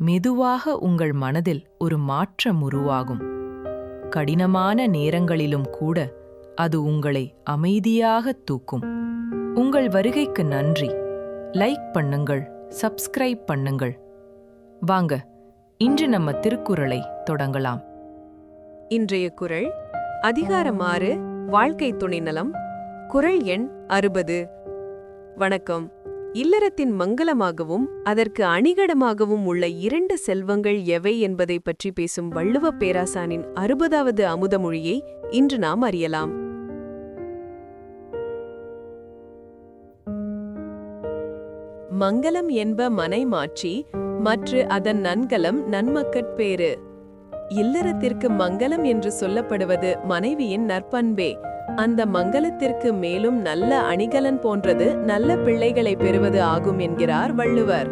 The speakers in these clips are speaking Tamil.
மெதுவாக உங்கள் மனதில் ஒரு மாற்றம் உருவாகும். கடினமான நேரங்களிலும் கூட அது உங்களை அமைதியாக தூக்கும். உங்கள் வருகைக்கு நன்றி. லைக் பண்ணுங்கள் சப்ஸ்கிரைப் பண்ணுங்கள். வாங்க இன்று நம்ம திருக்குறளை தொடங்கலாம். இன்றைய குறள் அதிகாரம் ஆறு வாழ்க்கை துணைநலம் குறள் எண் அறுபது. வணக்கம். இல்லறத்தின் மங்களமாகவும் அதற்கு அணிகடமாகவும் உள்ள இரண்டு செல்வங்கள் எவை என்பதை பற்றி பேசும் வள்ளுவ பேராசானின் அறுபதாவது அமுதமொழியை இன்று நாம் அறியலாம். மங்களம் என்ப மனை மாற்றி மற்று அதன் நன்கலம் நன்மக்கட்பேறு இல்லறத்திற்கு மங்களம் என்று சொல்லப்படுவது மனைவியின் நற்பண்பே. அந்த மங்களத்திற்கு மேலும் நல்ல அணிகலன் போன்றது நல்ல பிள்ளைகளை பெறுவது ஆகும் என்கிறார் வள்ளுவர்.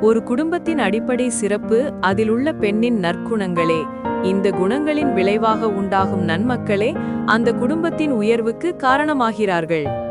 ஒரு குடும்பத்தின் அடிப்படை சிறப்பு அதிலுள்ள பெண்ணின் நற்குணங்களே. இந்த குணங்களின் விளைவாக உண்டாகும் நன்மக்களே அந்த குடும்பத்தின் உயர்வுக்கு காரணமாகிறார்கள்.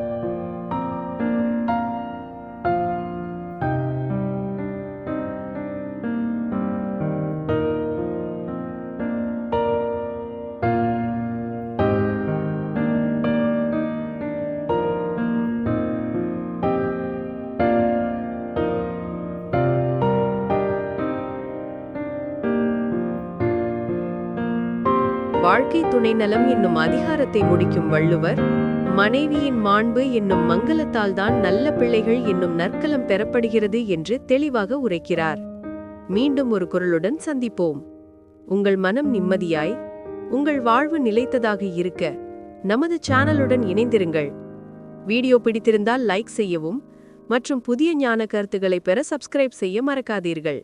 வாழ்க்கை துணை நலம் என்னும் அதிகாரத்தை முடிக்கும் வள்ளுவர் மனைவியின் மாண்பு என்னும் மங்களத்தால் தான் நல்ல பிள்ளைகள் என்னும் நற்கலம் பெறப்படுகிறது என்று தெளிவாக உரைக்கிறார். மீண்டும் ஒரு குரலுடன் சந்திப்போம். உங்கள் மனம் நிம்மதியாய் உங்கள் வாழ்வு நிலைத்ததாக இருக்க நமது சேனலுடன் இணைந்திருங்கள். வீடியோ பிடித்திருந்தால் லைக் செய்யவும் மற்றும் புதிய ஞான கருத்துக்களை பெற சப்ஸ்கிரைப் செய்ய மறக்காதீர்கள்.